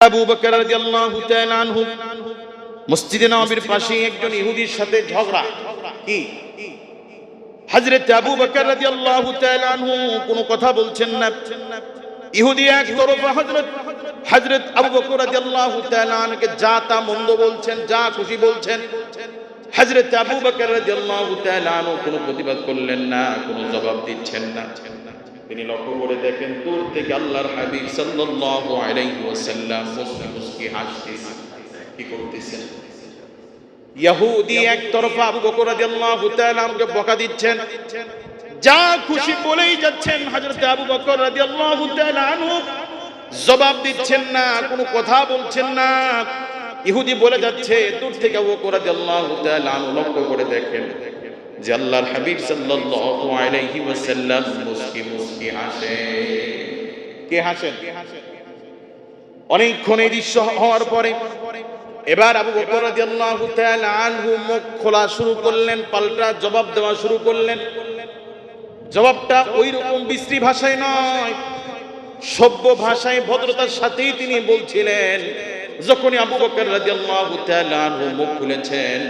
আবু বকর রাদিয়াল্লাহু তাআলা আনহু, মসজিদে নববীর পাশে একজন ইহুদির সাথে ঝগড়া। কি? হযরত আবু বকর রাদিয়াল্লাহু তাআলা আনহু কোনো কথা বলছেন না। ইহুদি এক তরফে হযরত হযরত আবু বকর রাদিয়াল্লাহু তাআলা যা তা মন্দ বলছেন, যা খুশি বলছেন, হযরত আবু বকর রাদিয়াল্লাহু তাআলা আনহু কোনো প্রতিবাদ করলেন না, কোনো জবাব দিচ্ছেন না। তিনি লক্ষ্য করে দেখেন, দূর থেকে আল্লাহর হাবিব সাল্লাল্লাহু আলাইহি ওয়াসাল্লাম মুস্কি কি করতেছেন? ইহুদি আবু বকর রাদিয়াল্লাহু তাআলা আমাকে বকা দিচ্ছেন, যা খুশি বলেই যাচ্ছেন হযরত আবু বকর রাদিয়াল্লাহু তাআলা আনহু। জবাব দিচ্ছেন না, কোনো কথা বলছেন না। ইহুদি বলে যাচ্ছে, দূর থেকে আবু বকর রাদিয়াল্লাহু তাআলা লক্ষ্য করে দেখেন যে আল্লাহর হাবিব সাল্লাল্লাহু আলাইহি ওয়াসাল্লাম মুস্কি মুস্কি হাসে। কে হাসেন? অনেকক্ষণ এই দৃশ্য হওয়ার পরে এবার আবু বকর রাদিয়াল্লাহু তাআলা আনহু মুখ খোলা শুরু করলেন, পাল্টা জবাব দেওয়া শুরু করলেন। জবাবটা ওই রকম বিশ্রী ভাষায় নয়, সভ্য ভাষায় ভদ্রতার সাথেই তিনি বলছিলেন, যখনই আবু বকর রাদিয়াল্লাহু তাআলা আনহু মুখ খুলেছেন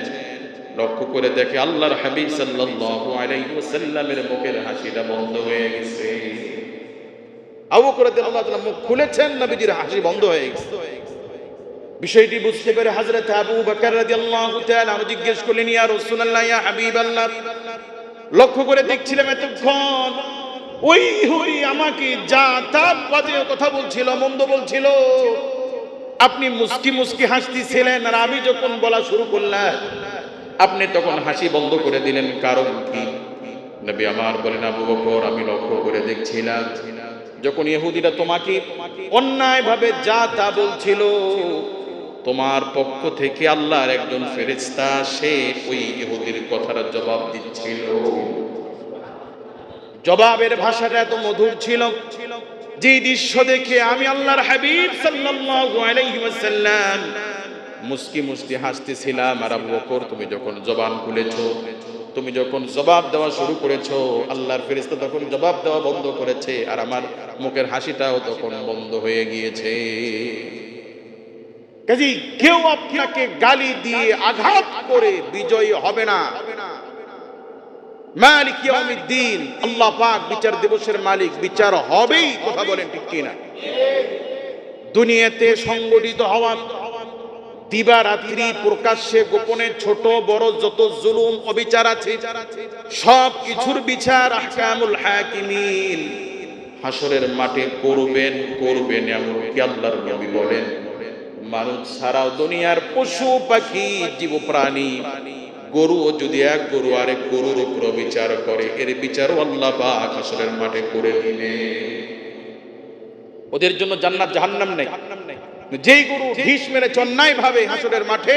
লক্ষ্য করে দেখে আল্লাহর হাবিব সাল্লাল্লাহু আলাইহি ওয়াসাল্লামের মুখের হাসিটা বন্ধ হয়ে গেছে। আবু বকর রাদিয়াল্লাহু তাআলা মুখ খুলেছেন, নবীজির হাসি বন্ধ হয়ে গেছে। বিষয়টি বুঝতে পেরে হযরত আবু বকর রাদিয়াল্লাহু তাআলা আনহু জিজ্ঞেস করলেন, ইয়া রাসূলুল্লাহ, ইয়া হাবিবাল্লাহ? লক্ষ্য করে দেখছিলাম এতক্ষণ ওই ওই আমাকে যা তা বাজে কথা বলছিল, মন্দ বলছিল। আপনি মুস্কি মুস্কি হাসতেছিলেন আর আমি যখন বলা শুরু করলাম আপনি তখন হাসি বন্ধ করে দিলেন, কারণ কি? নবী আমার বলেন, আবু বকর, আমি লক্ষ্য করে দেখছিলাম যখন ইহুদিরা তোমাকে অন্যায়ভাবে যা তা বলছিল, তোমার পক্ষ থেকে আল্লাহর একজন ফেরেশতা, সে ওই ইহুদির কথার জবাব দিচ্ছিল। জবাবের ভাষাটা এত মধুর ছিল যে দৃশ্য দেখে আমি আল্লাহর হাবিব সাল্লাল্লাহু আলাইহি ওয়াসাল্লাম মুস্কি মুস্কি হাসতেছিলাম। আর আবু বকর, তুমি যখন জবান খুলেছো, তুমি যখন জবাব দেওয়া শুরু করেছ, আল্লাহর ফেরেশতা তখন জবাব দেওয়া বন্ধ করেছে, আর আমার মুখের হাসিটাও তখন বন্ধ হয়ে গিয়েছে। কাজী কেউ আপনাকে গালি দিয়ে আঘাত করে বিজয়ী হবে না। মালিক ইয়াউমিদ্দিন, আল্লাহ পাক বিচার দিবসের মালিক, বিচার হবেই, কথা বলেন ঠিক কিনা? দুনিয়াতে সংগঠিত হওয়া দিবারাত্রি প্রকাশ্যে গোপনে ছোট, বড় যত জুলুম, অবিচার আছে, সব কিছুর বিচার আহকামুল হাকিমিন। হাসরের মাঠে করবেন করবেন এমন কি আল্লাহর নবী বলেন, মানুষ ছাড়াও দুনিয়ার পশু, পাখি জীব প্রাণী গরুও যদি এক গরু আরেক গরুর উপর বিচার করে, এর বিচারও আল্লাহ পাক হাসরের মাঠে করে দিলে ওদের জন্য জান্নাত জাহান্নাম নেই। যেই গরু ঢিস মেরে চন্নাই ভাবে হাসরের মাঠে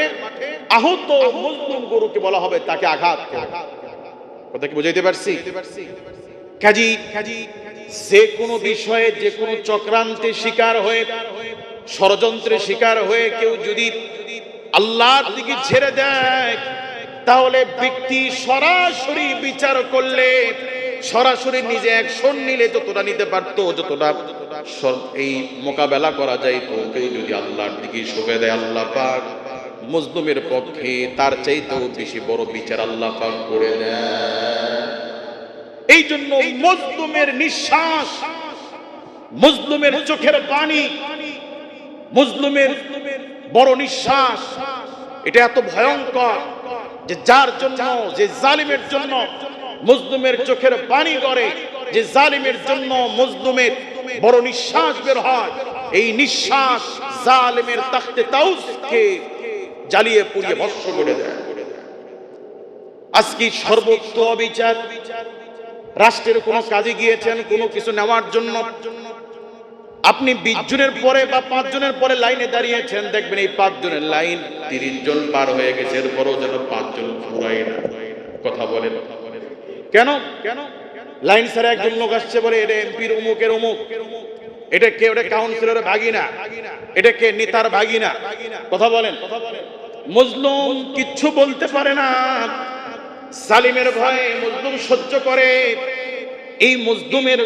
আহত মজলুম গরুকে বলা হবে, তাকে আঘাত কথা কি বুঝাইতে পারছি? কাজী কাজী যে কোনো বিষয়ে, যে কোনো চক্রান্তে শিকার হয়ে ষড়যন্ত্রে শিকার হয়ে কেউ যদি আল্লাহর দিকে ছেড়ে দেয়, তাহলে ব্যক্তি সরাসরি বিচার করলে সরাসরি নিজে অ্যাকশন নিলে যতটা নিতে পারতো, যতটা এই মোকাবেলা করা যায় তো কেউ যদি আল্লাহর দিকে সবে দেয় আল্লাহ পাক। মজলুমের পক্ষে তার চাইতেও বেশি বড় বিচার আল্লাহ পাক করে এই জন্য মজলুমের নিঃশ্বাস, মজলুমের চোখের পানি, মজলুমের বড় নিঃশ্বাস, এটা এত ভয়ঙ্কর যে যার জন্য, যে জালিমের জন্য মজলুমের চোখের পানি করে যে জালিমের জন্য মজলুমের বড় নিঃশ্বাস বের হয়। এই নিঃশ্বাস জালিমের তাখতে তাউসকে জ্বালিয়ে পুড়িয়ে ভস্ম করে দেয়। আজকে সর্বোচ্চ অবিচার। রাষ্ট্রের কোনো কাজে গিয়েছেন, কোনো কিছু নেওয়ার জন্য। আপনি বিশ জনের পরে বা পাঁচ জনের পরে লাইনে দাঁড়িয়েছেন, দেখবেন এই পাঁচ জনের লাইন তিরিশ জন পার হয়ে গেছে, এরপরও যেন পাঁচ জন ফুরাই না। কথা কেন? কেন লাইন ছাড়া একজন লোক আসছে বলে এটা এমপির অমুকের অমুক। এটা কে? ওটা কাউন্সিলরের ভাগিনা। এটা কে? নেতার ভাগিনা। কথা বলেন। মজলুম কিচ্ছু বলতে পারে না। সালিমের ভয়ে মজলুম সহ্য করে। এই মজদুমের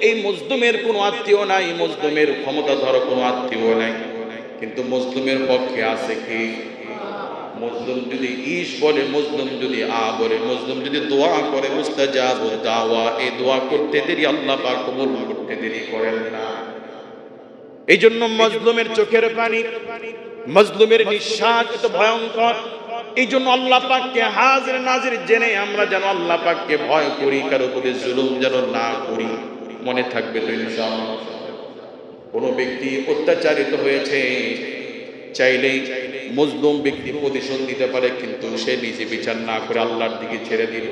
এই মজদুমের কোনো আত্মীয় নাই মজদুমের ক্ষমতাধর কোনো আত্মীয় নাই। কিন্তু মজলুমের পক্ষে আছে কি? মজলুম যদি ইস বলে, মজলুম যদি আ বলে, মজলুম যদি দোয়া করে, মুস্তাজাব দাওয়া এই দোয়া করতে দেরি, আল্লাহ পাক কবুল করতে দেরি করেন না। এই জন্য মজলুমের চোখের পানি, মজলুমের নিঃশ্বাস এত ভয়ঙ্কর। এই জন্য আল্লাহ পাককে হাজির নাজির জেনে আমরা যেন আল্লাহ পাককে ভয় করি, কারও উপরে জুলুম যেন না করি। মনে থাকবে তো ইনশাআল্লাহ। কোনো ব্যক্তি অত্যাচারিত হয়েছে চাইলেই মজলুম ব্যক্তি প্রতিশোধ দিতে পারে, কিন্তু সে নিজে বিচার না করে আল্লাহর দিকে ছেড়ে দিল।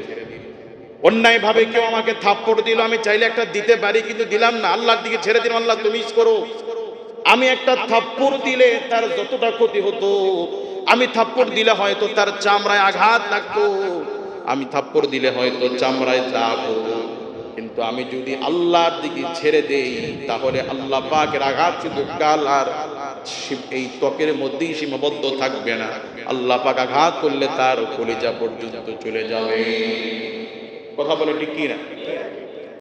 অন্যায় ভাবে কেউ আমাকে থাপ্পড় দিল, আমি চাইলে একটা দিতে পারি, কিন্তু দিলাম না। আল্লাহর দিকে ছেড়ে দিলাম, আল্লাহ তুমি করো। আমি একটা থাপ্পড় দিলে তার যতটা ক্ষতি হতো, আমি থাপ্পড় দিলে হয়তো তার চামড়ায় আঘাত লাগতো। আমি থাপ্পড় দিলে হয়তো চামড়ায় দাগ হতো। কিন্তু আমি যদি আল্লাহর দিকে ছেড়ে দেই, তাহলে আল্লাহ পাকের আঘাত শুধু গাল আর এই ত্বকের মধ্যেই সীমাবদ্ধ থাকবে না। আল্লাহ পাক আঘাত করলে তার কলিজা পর্যন্ত চলে যাবে। কথা বলে ঠিক কি না